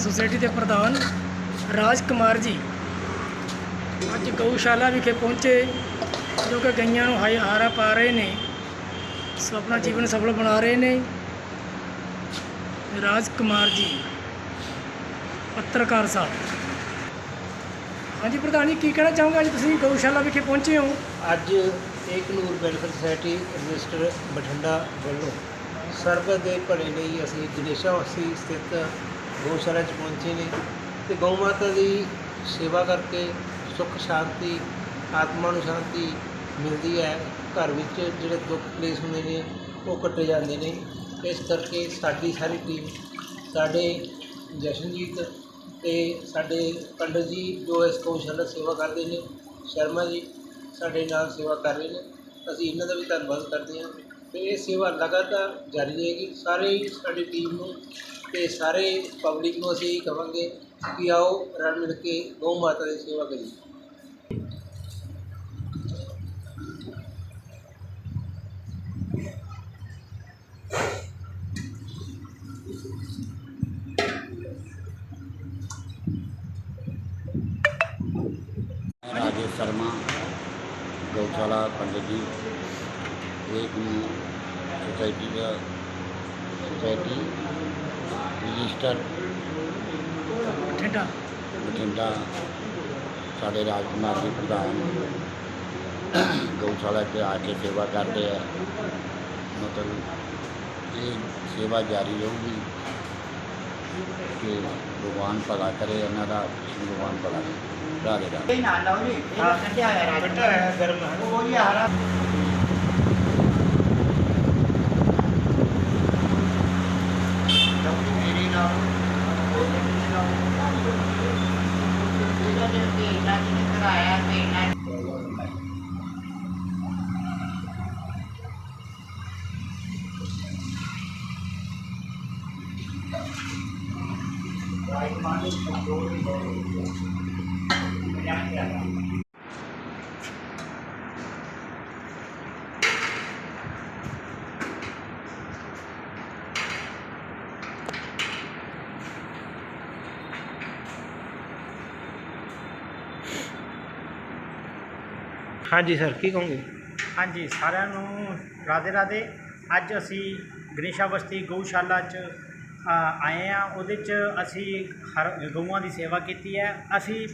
Society ਦੇ ਪ੍ਰਧਾਨ ਰਾਜ ਕੁਮਾਰ ਜੀ ਅੱਜ ਗਊਸ਼ਾਲਾ ਵਿਖੇ ਪਹੁੰਚੇ, ਜੋ ਕਿ ਗਈਆਂ ਨੂੰ ਹਾਈ ਹਾਰਾ ਪਾ ਰਹੇ ਨੇ ਸੋ ਆਪਣਾ ਜੀਵਨ ਸਫਲ ਬਣਾ ਰਹੇ ਨੇ। ਰਾਜ ਕੁਮਾਰ ਜੀ, ਪੱਤਰਕਾਰ ਸਾਹਿਬ। ਹਾਂਜੀ ਪ੍ਰਧਾਨ ਜੀ, ਕੀ ਕਹਿਣਾ ਚਾਹੋਗੇ? ਅੱਜ ਤੁਸੀਂ ਗਊਸ਼ਾਲਾ ਵਿਖੇ ਪਹੁੰਚੇ ਹੋ। ਅੱਜ ਏਕ ਵੈਲਫੇਅਰ ਸੁਸਾਇਟੀ ਰਜਿਸਟਰ ਬਠਿੰਡਾ ਵੱਲੋਂ ਸਰਬਤ ਦੇ ਭਲੇ ਲਈ ਅਸੀਂ ਗਣੇਸ਼ਾ ਵਾਸੀ ਸਥਿਤ ਗਊਸ਼ਾਲਾ 'ਚ ਪਹੁੰਚੇ ਨੇ ਤੇ ਗਊ ਮਾਤਾ ਦੀ ਸੇਵਾ ਕਰਕੇ ਸੁੱਖ ਸ਼ਾਂਤੀ, ਆਤਮਾ ਨੂੰ ਸ਼ਾਂਤੀ ਮਿਲਦੀ ਹੈ। ਘਰ ਵਿੱਚ ਜਿਹੜੇ ਦੁੱਖ ਕਲੇਸ਼ ਹੁੰਦੇ ਨੇ, ਉਹ ਕੱਟੇ ਜਾਂਦੇ ਨੇ। ਇਸ ਕਰਕੇ ਸਾਡੀ ਸਾਰੀ ਟੀਮ, ਸਾਡੇ ਜਸ਼ਨਜੀਤ ਤੇ ਸਾਡੇ ਪੰਡਤ ਜੀ ਜੋ ਇਸ ਗਊਸ਼ਾਲਾ ਸੇਵਾ ਕਰਦੇ ਨੇ, ਸ਼ਰਮਾ ਜੀ ਸਾਡੇ ਨਾਲ ਸੇਵਾ ਕਰ ਰਹੇ ਨੇ। ਅਸੀਂ ਇਹਨਾਂ ਦਾ ਵੀ ਧੰਨਵਾਦ ਕਰਦੇ ਹਾਂ। ਤੇ ਇਹ ਸੇਵਾ ਲਗਾਤਾਰ ਜਾਰੀ ਰਹੇਗੀ ਸਾਰੇ ਹੀ ਸਾਡੀ ਟੀਮ ਨੂੰ ਤੇ ਸਾਰੇ ਪਬਲਿਕ ਨੂੰ ਅਸੀਂ ਕਹਾਂਗੇ ਕਿ ਆਓ ਰਲ ਮਿਲ ਕੇ ਗਊ ਮਾਤਾ ਦੀ ਸੇਵਾ ਕਰੀਏ राजेश शर्मा गौशाला पंडित जी एक सोसाइटी का सोसाइटी रजिस्टर बठिंडा? बठिंडा साढ़े राजकुमार जी प्रधान। गौशाला से आके सेवा करते हैं। मतलब ये सेवा जारी रहूगी कि भगवान भला करे इन्हों कृष्ण भगवान भला करे। राधे राधे। ਹਾਂਜੀ ਸਰ ਕੀ ਕਹੋਗੇ? ਹਾਂਜੀ, ਸਾਰਿਆਂ ਨੂੰ ਰਾਧੇ ਰਾਧੇ ਅੱਜ ਅਸੀਂ ਗਣੇਸ਼ਾ ਬਸਤੀ ਗਊਸ਼ਾਲਾ 'ਚ ਆਏ ਆ ਉਹਦੇ 'ਚ ਅਸੀਂ ਹਰ ਗਊਆਂ ਦੀ ਸੇਵਾ ਕੀਤੀ ਹੈ। ਅਸੀਂ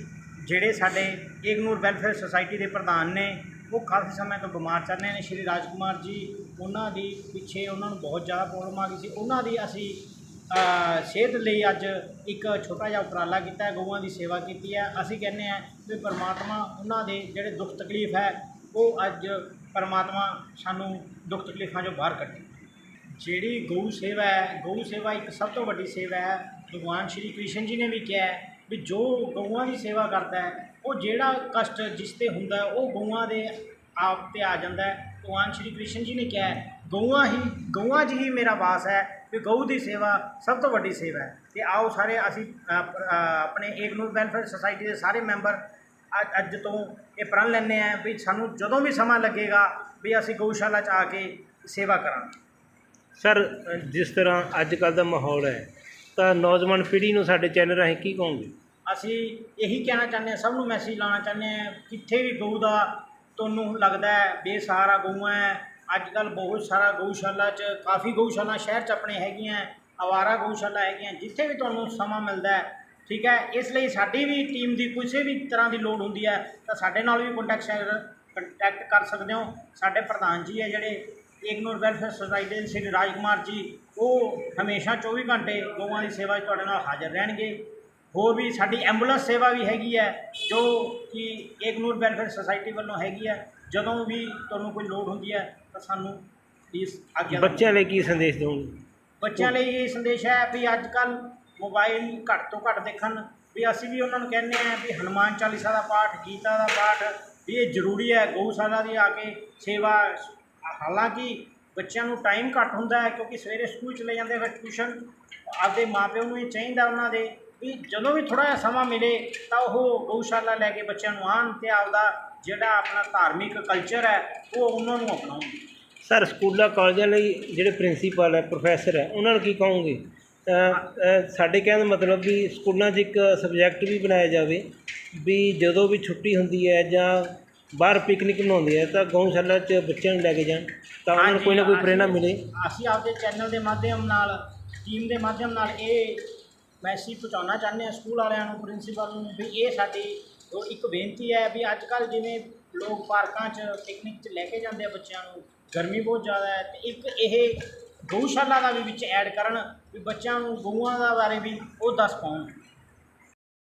ਜਿਹੜੇ ਸਾਡੇ ਏਗਨੂਰ ਵੈਲਫੇਅਰ ਸੁਸਾਇਟੀ ਦੇ ਪ੍ਰਧਾਨ ਨੇ, ਉਹ ਕਾਫੀ ਸਮੇਂ ਤੋਂ ਬਿਮਾਰ ਚੱਲ ਰਹੇ ਨੇ। ਸ਼੍ਰੀ ਰਾਜਕੁਮਾਰ ਜੀ, ਉਹਨਾਂ ਦੀ ਪਿੱਛੇ ਉਹਨਾਂ ਨੂੰ ਬਹੁਤ ਜ਼ਿਆਦਾ ਪ੍ਰੋਬਲਮ ਆ ਗਈ ਸੀ। ਉਹਨਾਂ ਦੀ ਅਸੀਂ ਸਿਹਤ ਲਈ ਅੱਜ ਇੱਕ ਛੋਟਾ ਜਿਹਾ ਉਪਰਾਲਾ ਕੀਤਾ ਹੈ। ਗਊਆਂ ਦੀ ਸੇਵਾ ਕੀਤੀ ਹੈ। ਅਸੀਂ ਕਹਿੰਦੇ ਆ ਵੀ ਪਰਮਾਤਮਾ ਉਹਨਾਂ ਦੇ ਜਿਹੜੇ ਦੁੱਖ ਤਕਲੀਫ ਹੈ, ਉਹ ਅੱਜ ਪਰਮਾਤਮਾ ਸਾਨੂੰ ਦੁੱਖ ਤਕਲੀਫਾਂ ਚੋਂ ਬਾਹਰ ਕੱਢੇ। ਜਿਹੜੀ ਗਊ ਸੇਵਾ ਹੈ ਗਊ ਸੇਵਾ ਇੱਕ ਸਭ ਤੋਂ ਵੱਡੀ ਸੇਵਾ ਹੈ ਭਗਵਾਨ ਸ਼੍ਰੀ ਕ੍ਰਿਸ਼ਨ ਜੀ ਨੇ ਵੀ ਕਿਹਾ ਵੀ ਜੋ ਗਊਆਂ ਦੀ ਸੇਵਾ ਕਰਦਾ ਹੈ ਉਹ ਜਿਹੜਾ ਕਸ਼ਟ ਜਿਸ ਤੇ ਹੁੰਦਾ ਉਹ ਗਊਆਂ ਦੇ ਆਪ ਤੇ ਆ ਜਾਂਦਾ ਹੈ। ਭਗਵਾਨ ਸ਼੍ਰੀ ਕ੍ਰਿਸ਼ਨ ਜੀ ਨੇ ਕਿਹਾ ਗਊਆਂ ਹੀ ਗਊਆਂ 'ਚ ਹੀ ਮੇਰਾ ਵਾਸ ਹੈ ਵੀ ਗਊ ਦੀ ਸੇਵਾ ਸਭ ਤੋਂ ਵੱਡੀ ਸੇਵਾ ਹੈ। ਤੇ ਆਓ ਸਾਰੇ ਅਸੀਂ ਆਪਣੇ ਏਕ ਅ, ਵੈਲਫੇਅਰ ਸੁਸਾਇਟੀ ਦੇ ਸਾਰੇ ਮੈਂਬਰ ਅੱਜ- ਤੋਂ ਇਹ ਪ੍ਰਣ ਲੈਂਦੇ ਆ ਵੀ ਸਾਨੂੰ ਜਦੋਂ ਵੀ ਸਮਾਂ ਲੱਗੇਗਾ ਵੀ ਅਸੀਂ ਗਊਸ਼ਾਲਾ 'ਚ ਆ ਕੇ ਸੇਵਾ ਕਰਾਂਗੇ। ਸਰ, ਜਿਸ ਤਰ੍ਹਾਂ ਅੱਜ ਕੱਲ ਦਾ ਮਾਹੌਲ ਹੈ, ਤਾਂ ਨੌਜਵਾਨ ਪੀੜ੍ਹੀ ਨੂੰ ਸਾਡੇ ਚੈਨਲ ਰਾਹੀਂ ਕੀ ਕਹੋਗੇ? ਅਸੀਂ ਇਹੀ ਕਹਿਣਾ ਚਾਹੁੰਦੇ ਹਾਂ, ਸਭ ਨੂੰ ਮੈਸੇਜ ਲਾਉਣਾ ਚਾਹੁੰਦੇ ਹਾਂ, ਕਿੱਥੇ ਵੀ ਗਊ ਦਾ ਤੁਹਾਨੂੰ ਲੱਗਦਾ ਹੈ, ਬੇਸਹਾਰਾ ਗਊਆਂ ਹੈ ਅੱਜ ਕੱਲ ਬਹੁਤ ਸਾਰਾ ਗਊਸ਼ਾਲਾ 'ਚ, ਕਾਫੀ ਗਊਸ਼ਾਲਾ ਸ਼ਹਿਰ 'ਚ ਆਪਣੇ ਹੈਗੀਆਂ ਆਵਾਰਾ ਗਊਸ਼ਾਲਾ ਹੈਗੀਆਂ, ਜਿੱਥੇ ਵੀ ਤੁਹਾਨੂੰ ਸਮਾਂ ਮਿਲਦਾ ਹੈ, ਠੀਕ ਹੈ, ਇਸ ਲਈ ਸਾਡੀ ਵੀ ਟੀਮ ਦੀ ਕਿਸੇ ਵੀ ਤਰ੍ਹਾਂ ਦੀ ਲੋੜ ਹੁੰਦੀ ਹੈ, ਤਾਂ ਸਾਡੇ ਨਾਲ ਵੀ ਕੰਟੈਕਟ ਕੰਟੈਕਟ ਕਰ ਸਕਦੇ ਹੋ, ਸਾਡੇ ਪ੍ਰਧਾਨ ਜੀ ਹੈ ਜਿਹੜੇ ਇਗਨੋਰ ਵੈਲਫੇਅਰ ਸੁਸਾਇਟੀ ਦੇ ਸ੍ਰੀ ਰਾਜਕੁਮਾਰ ਜੀ ਉਹ ਹਮੇਸ਼ਾ 24 ਘੰਟੇ ਗਊਆਂ ਦੀ ਸੇਵਾ 'ਚ ਤੁਹਾਡੇ ਨਾਲ ਹਾਜ਼ਰ ਰਹਿਣਗੇ। ਹੋਰ ਵੀ ਸਾਡੀ ਐਂਬੂਲੈਂਸ ਸੇਵਾ ਵੀ ਹੈਗੀ ਹੈ ਜੋ ਕਿ ਇਗਨੋਰ ਵੈਲਫੇਅਰ ਸੁਸਾਇਟੀ ਵੱਲੋਂ ਹੈਗੀ ਹੈ। ਜਦੋਂ ਵੀ ਤੁਹਾਨੂੰ ਕੋਈ ਲੋੜ ਹੁੰਦੀ ਹੈ ਤਾਂ ਸਾਨੂੰ ਇਸ ਆਗਿਆ ਬੱਚਿਆਂ ਲਈ ਕੀ ਸੰਦੇਸ਼ ਦਿਓਗੇ ਬੱਚਿਆਂ ਲਈ ਇਹ ਸੰਦੇਸ਼ ਹੈ ਵੀ ਅੱਜ ਕੱਲ ਮੋਬਾਈਲ ਘੱਟ ਤੋਂ ਘੱਟ ਦੇਖਣ। ਵੀ ਅਸੀਂ ਵੀ ਉਹਨਾਂ ਨੂੰ ਕਹਿੰਦੇ ਆ ਵੀ ਹਨੂਮਾਨ ਚਾਲੀਸਾ ਦਾ ਪਾਠ ਗੀਤਾ ਦਾ ਪਾਠ ਵੀ ਇਹ ਜ਼ਰੂਰੀ ਹੈ ਗਊਸ਼ਾਲਾ ਦੀ ਆ ਕੇ ਸੇਵਾ ਹਾਲਾਂਕਿ ਬੱਚਿਆਂ ਨੂੰ ਟਾਈਮ ਘੱਟ ਹੁੰਦਾ ਹੈ ਕਿਉਂਕਿ ਸਵੇਰੇ ਸਕੂਲ ਚਲੇ ਜਾਂਦੇ ਫਿਰ ਟਿਊਸ਼ਨ ਆਪਦੇ ਮਾਪਿਆਂ ਨੂੰ ਇਹ ਚਾਹੀਦਾ ਉਹਨਾਂ ਦੇ ਵੀ ਜਦੋਂ ਵੀ ਥੋੜਾ ਜਿਹਾ ਸਮਾਂ ਮਿਲੇ ਤਾਂ ਉਹ ਗਊਸ਼ਾਲਾ ਲੈ ਕੇ ਬੱਚਿਆਂ ਨੂੰ ਆਉਣ ਤੇ ਆਪਦਾ ਜਿਹੜਾ ਆਪਣਾ ਧਾਰਮਿਕ ਕਲਚਰ ਹੈ, ਉਹ ਉਹਨਾਂ ਨੂੰ ਅਪਣਾਉਣ। ਸਰ ਸਕੂਲਾਂ, ਕਾਲਜਾਂ ਲਈ ਜਿਹੜੇ ਪ੍ਰਿੰਸੀਪਲ ਹੈ ਪ੍ਰੋਫੈਸਰ ਹੈ, ਉਹਨਾਂ ਨੂੰ ਕੀ ਕਹੋਗੇ? ਸਾਡੇ ਕਹਿਣ ਦਾ ਮਤਲਬ ਵੀ ਸਕੂਲਾਂ 'ਚ ਇੱਕ ਸਬਜੈਕਟ ਵੀ ਬਣਾਇਆ ਜਾਵੇ ਵੀ ਜਦੋਂ ਵੀ ਛੁੱਟੀ ਹੁੰਦੀ ਹੈ ਜਾਂ ਬਾਹਰ ਪਿਕਨਿਕ ਮਨਾਉਂਦੇ ਆ ਤਾਂ ਗਊਸ਼ਾਲਾ 'ਚ ਬੱਚਿਆਂ ਨੂੰ ਲੈ ਕੇ ਜਾਣ ਤਾਂ ਉਹਨਾਂ ਨੂੰ ਕੋਈ ਨਾ ਕੋਈ ਪ੍ਰੇਰਣਾ ਮਿਲੇ। ਅਸੀਂ ਆਪਦੇ ਚੈਨਲ ਦੇ ਮਾਧਿਅਮ ਨਾਲ ਟੀਮ ਦੇ ਮਾਧਿਅਮ ਨਾਲ ਇਹ ਮੈਸੇਜ ਪਹੁੰਚਾਉਣਾ ਚਾਹੁੰਦੇ ਹਾਂ ਸਕੂਲ ਵਾਲਿਆਂ ਨੂੰ ਪ੍ਰਿੰਸੀਪਲ ਨੂੰ ਵੀ ਇਹ ਸਾਡੀ ਉਹ ਇੱਕ ਬੇਨਤੀ ਹੈ ਵੀ ਅੱਜ ਕੱਲ੍ਹ ਜਿਵੇਂ ਲੋਕ ਪਾਰਕਾਂ 'ਚ ਪਿਕਨਿਕ 'ਚ ਲੈ ਕੇ ਜਾਂਦੇ ਆ ਬੱਚਿਆਂ ਨੂੰ ਗਰਮੀ ਬਹੁਤ ਜ਼ਿਆਦਾ ਹੈ ਤੇ ਇੱਕ ਇਹ ਗਊਸ਼ਾਲਾ ਦਾ ਵੀ ਵਿੱਚ ਐਡ ਕਰਨ ਵੀ ਬੱਚਿਆਂ ਨੂੰ ਗਊਆਂ ਦਾ ਬਾਰੇ ਵੀ ਉਹ ਦੱਸ ਪਾਉਣ।